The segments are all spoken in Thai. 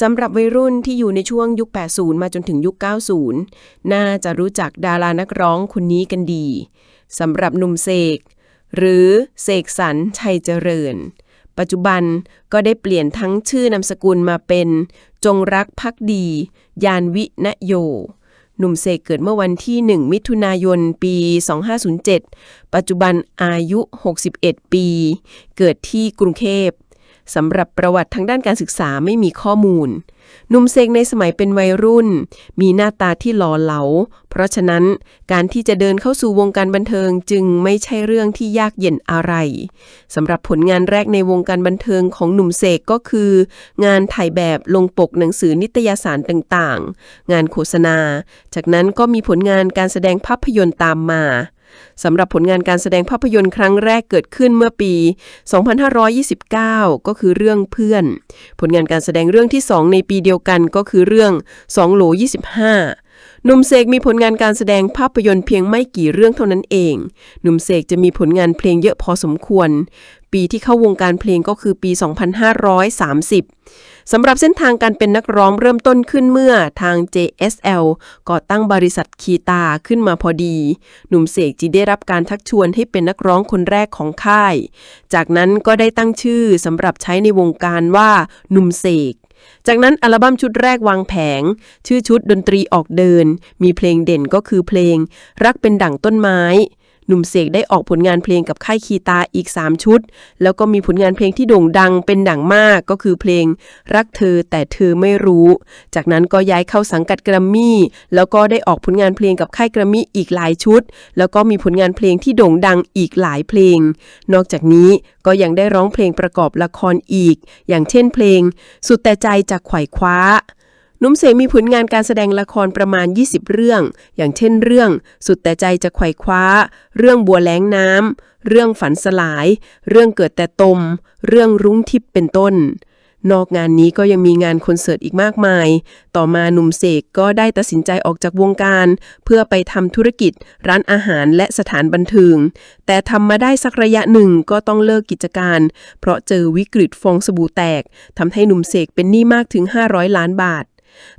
สำหรับวัยรุ่นที่อยู่ในช่วงยุค 80 มาจนถึงยุค 90 น่าจะรู้จักดารานักร้องคนนี้กันดีสำหรับหนุ่มเสก หรือเสกสรรชัยเจริญ ปัจจุบันก็ได้เปลี่ยนทั้งชื่อนามสกุลมาเป็น จงรักภักดี ยานวินโย หนุ่มเสกเกิดเมื่อวันที่ 1 มิถุนายน ปี 2507 ปัจจุบันอายุ 61 ปี เกิดที่กรุงเทพ สำหรับประวัติทางด้านการศึกษาไม่มีข้อมูล หนุ่มเซกในสมัยเป็นวัยรุ่น มีหน้าตาที่หล่อเหลา เพราะฉะนั้นการที่จะเดินเข้าสู่วงการบันเทิงจึงไม่ใช่เรื่องที่ยากเย็นอะไรสำหรับผลงานแรกในวงการบันเทิงของหนุ่มเสกก็คือ งานถ่ายแบบลงปกหนังสือนิตยสารต่างๆ งานโฆษณา จากนั้นก็มีผลงานการแสดงภาพยนตร์ตามมา สำหรับผลงานการแสดงภาพยนตร์ครั้งแรกเกิดขึ้นเมื่อปี 2529 ก็คือเรื่องเพื่อน ผลงานการแสดงเรื่องที่ 2 ในปีเดียวกันก็คือเรื่อง2โหล25หนุ่มเสกมีผลงานการแสดงภาพยนตร์เพียงไม่กี่เรื่องเท่านั้นเอง หนุ่มเสกจะมีผลงานเพลงเยอะพอสมควร ปีที่เข้าวงการเพลงก็คือปี 2530 สำหรับเส้นทางการเป็นนักร้องเริ่มต้นขึ้นเมื่อทาง JSL ก่อตั้งบริษัทคีตาขึ้นมาพอดี หนุ่มเสกจีได้รับการทักชวนให้เป็นนักร้องคนแรกของค่าย จากนั้นก็ได้ตั้งชื่อสำหรับใช้ในวงการว่าหนุ่มเสกจากนั้นอัลบั้มชุดแรกวางแผง ชื่อชุดดนตรีออกเดิน มีเพลงเด่นก็คือเพลง รักเป็นดั่งต้นไม้ หนุ่มเสกได้ออกผลงานเพลงกับค่ายคีตาอีก 3 ชุด แล้วก็มีผลงานเพลงที่โด่งดังเป็นดังมากก็คือเพลง รักเธอแต่เธอไม่รู้ จากนั้นก็ย้ายเข้าสังกัดแกรมมี่ แล้วก็ได้ออกผลงานเพลงกับค่ายแกรมมี่อีกหลายชุด แล้วก็มีผลงานเพลงที่โด่งดังอีกหลายเพลง นอกจากนี้ก็ยังได้ร้องเพลงประกอบละครอีก อย่างเช่นเพลง สุดแต่ใจจากไขว่คว้า นุ่มเสกมีผลงานการแสดงละครประมาณ 20 เรื่อง อย่างเช่นเรื่อง สุดแต่ใจจะไขว่คว้า เรื่องบัวแล้งน้ำ เรื่องฝันสลาย เรื่องเกิดแต่ตม เรื่องรุ้งทิพย์เป็นต้น นอกงานนี้ก็ยังมีงานคอนเสิร์ตอีกมากมาย ต่อมาหนุ่มเสกก็ได้ตัดสินใจออกจากวงการ เพื่อไปทำธุรกิจ ร้านอาหารและสถานบันเทิง แต่ทำมาได้สักระยะหนึ่งก็ต้องเลิกกิจการ เพราะเจอวิกฤตฟองสบู่แตกทำให้หนุ่มเสกเป็นหนี้มากถึง 500 ล้านบาท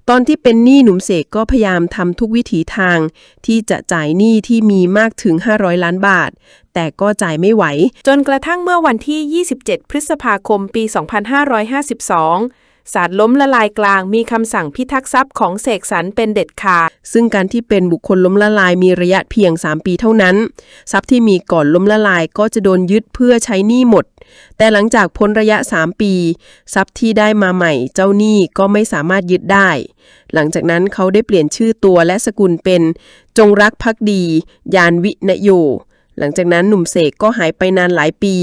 ตอนที่เป็นหนี้หนุ่มเสกก็พยายามทำทุกวิถีทาง ที่จะจ่ายหนี้ที่มีมากถึง 500 ล้านบาท แต่ก็จ่ายไม่ไหว จนกระทั่งเมื่อวันที่ 27 พฤษภาคมปี 2552 ศาลล้มละลายกลางมีคำสั่งพิทักษ์ทรัพย์ของเสกสรรเป็นเด็ดขาด ซึ่งการที่เป็นบุคคลล้มละลายมีระยะเพียง 3 ปีเท่านั้น ทรัพย์ที่มีก่อนล้มละลายก็จะโดนยึดเพื่อใช้หนี้หมด แต่หลังจากพ้นระยะ 3 ปี ทรัพย์ที่ได้มาใหม่ เจ้าหนี้ก็ไม่สามารถยึดได้ หลังจากนั้นเขาได้เปลี่ยนชื่อตัวและสกุลเป็น จงรักภักดี ยานวินโย หลังจากนั้นหนุ่มเสกก็หายไปนานหลายปี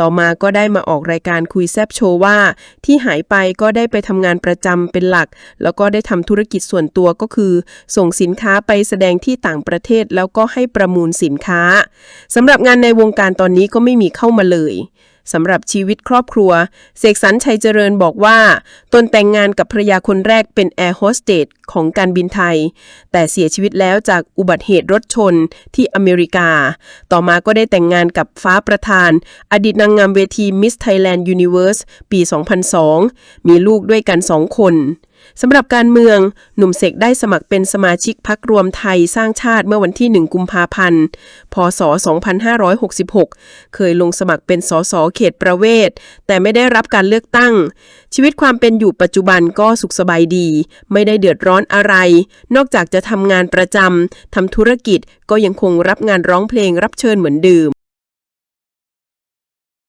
ต่อมาก็ได้มาออกรายการคุยแซบโชว์ว่า ที่หายไปก็ได้ไปทำงานประจำเป็นหลัก แล้วก็ได้ทำธุรกิจส่วนตัวก็คือ ส่งสินค้าไปแสดงที่ต่างประเทศแล้วก็ให้ประมูลสินค้าสำหรับงานในวงการตอนนี้ก็ไม่มีเข้ามาเลย สำหรับชีวิตครอบครัว เสกสรรชัยเจริญบอกว่า ตนแต่งงานกับภรรยาคนแรกเป็นแอร์โฮสเตสของการบินไทย แต่เสียชีวิตแล้วจากอุบัติเหตุรถชนที่อเมริกา ต่อมาก็ได้แต่งงานกับฟ้าประธาน อดีตนางงามเวทีมิสไทยแลนด์ยูนิเวิร์สปี 2002 มีลูกด้วยกันสองคน สำหรับการเมืองหนุ่มเสกได้สมัครเป็นสมาชิกพักรวมไทยสร้างชาติเมื่อวันที่ 1 กุมภาพันธ์ พศ 2566 เคยลงสมัครเป็นสสเขตประเวศ แต่ไม่ได้รับการเลือกตั้ง ชีวิตความเป็นอยู่ปัจจุบันก็สุขสบายดี ไม่ได้เดือดร้อนอะไร นอกจากจะทำงานประจำทำธุรกิจก็ยังคงรับงานร้องเพลงรับเชิญเหมือนเดิม